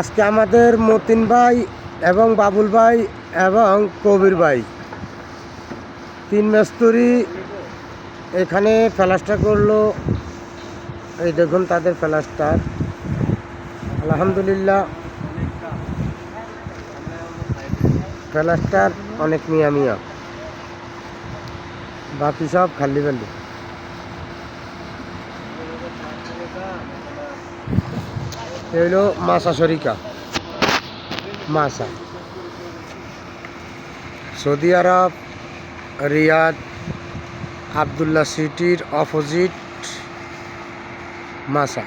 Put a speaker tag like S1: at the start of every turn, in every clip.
S1: আজকে আমাদের মতিন ভাই এবং বাবুল ভাই এবং কবির ভাই। তিন মেস্তরি এখানে প্লাস্টার করল। এই দেখুন তাদের প্লাস্টার আলহামদুলিল্লাহ। প্লাস্টার অনেক মিয়া মিয়া। বাকি সব খালি খালি এ হইল মাসা শরিকা মাসা সৌদি আরব, রিয়াদ, আবদুল্লাহ সিটির অপোজিট মাসা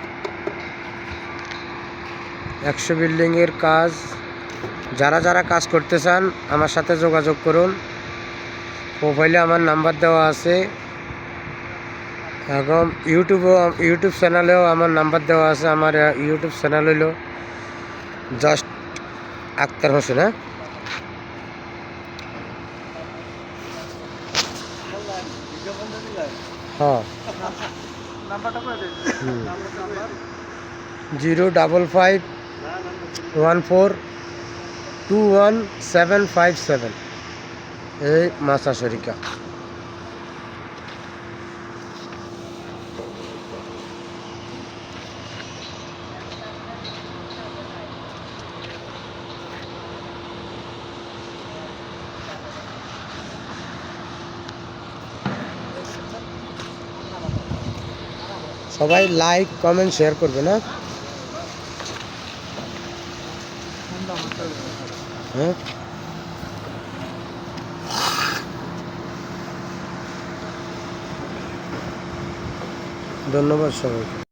S1: একশো বিল্ডিংয়ের কাজ। যারা যারা কাজ করতে চান, আমার সাথে যোগাযোগ করুন। প্রোফাইলে আমার নাম্বার দেওয়া আছে। এবং ইউটিউবও ইউটিউব চ্যানেলেও আমার নাম্বার দেওয়া আছে, আমার ইউটিউব চ্যানেল হইল জাস্ট আক্তার হোসেন হ্যাঁ? হ্যাঁ। Zero double five one four two one seven five seven. এই মাসা শরিকা। সবাই লাইক কমেন্ট শেয়ার করবে না হ্যাঁ ধন্যবাদ সবাইকে